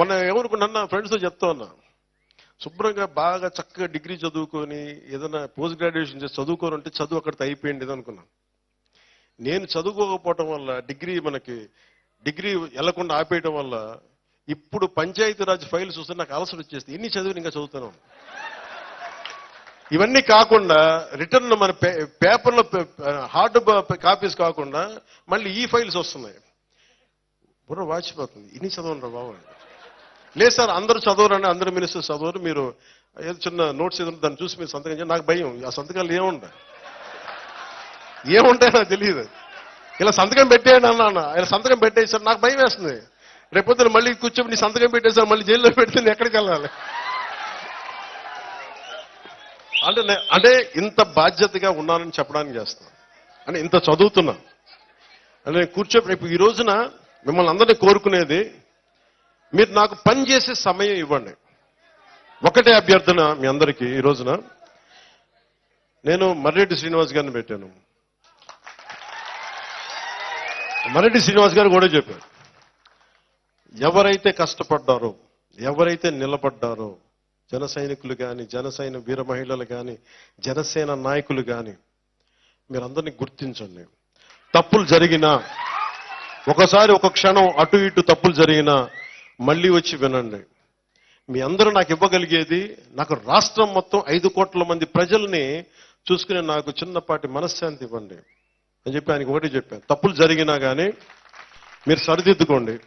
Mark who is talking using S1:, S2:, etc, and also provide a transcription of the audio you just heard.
S1: మొన్న ఎవరు నన్న ఫ్రెండ్స్తో చెప్తా ఉన్నా. శుభ్రంగా బాగా చక్కగా డిగ్రీ చదువుకొని ఏదైనా పోస్ట్ గ్రాడ్యుయేషన్ చేసి చదువుకొని ఉంటే చదువు అక్కడితో అయిపోయింది అనుకున్నాను నేను చదువుకోకపోవటం వల్ల డిగ్రీ మనకి డిగ్రీ వెళ్ళకుండా ఆపేయటం వల్ల ఇప్పుడు పంచాయతీరాజ్ ఫైల్స్ చూస్తే నాకు అలసట వచ్చేస్తే ఎన్ని చదివి ఇంకా చదువుతున్నాను ఇవన్నీ కాకుండా రిటర్న్ మన పే- పేపర్లో హార్డ్ కాపీస్ కాకుండా మళ్ళీ ఈ ఫైల్స్ వస్తున్నాయి. బుర్ర వాచిపోతుంది. ఇన్ని చదవండి బాబు. లేదు సార్ అందరూ చదవరని అందరు మినిస్టర్స్ చదవరు. మీరు ఏదో చిన్న నోట్స్ ఏదో దాన్ని చూసి మీరు సంతకం చేయండి. నాకు భయం. ఆ సంతకాలు ఏముంటాయి ఏముంటాయో నాకు తెలియదు. ఇలా సంతకం పెట్టేయండి అన్నాను. ఇలా సంతకం పెట్టేసారు నాకు భయం వేస్తుంది. రేపొద్దున మళ్ళీ కూర్చొని నీ సంతకం పెట్టేసారు మళ్ళీ జైల్లో పెడితే నేను ఎక్కడికి వెళ్ళాలి? అంటే అంటే ఇంత బాధ్యతగా ఉన్నానని చెప్పడానికి చేస్తాను అంటే ఇంత చదువుతున్నా అంటే నేను కూర్చో రేపు ఈ రోజున మిమ్మల్ని అందరినీ కోరుకునేది మీరు నాకు పని చేసే సమయం ఇవ్వండి. ఒకటే అభ్యర్థన మీ అందరికీ ఈ రోజున. నేను మర్రెడ్డి శ్రీనివాస్ గారిని పెట్టాను. మర్రెడ్డి శ్రీనివాస్ గారు కూడా చెప్పారు. ఎవరైతే కష్టపడ్డారో ఎవరైతే నిలబడ్డారో జన సైనికులు కానీ జనసైన వీర మహిళలు కానీ జనసేన నాయకులు కానీ మీరందరినీ గుర్తించండి. తప్పులు జరిగినా ఒకసారి ఒక క్షణం అటు ఇటు తప్పులు జరిగినా మళ్ళీ వచ్చి వినండి. మీ అందరూ నాకు ఇవ్వగలిగేది నాకు రాష్ట్రం మొత్తం ఐదు కోట్ల మంది ప్రజల్ని చూసుకునే నాకు చిన్నపాటి మనశ్శాంతి ఇవ్వండి. అని చెప్పి ఆయనకి ఒకటి చెప్పాను. తప్పులు జరిగినా కానీ మీరు సరిదిద్దుకోండి.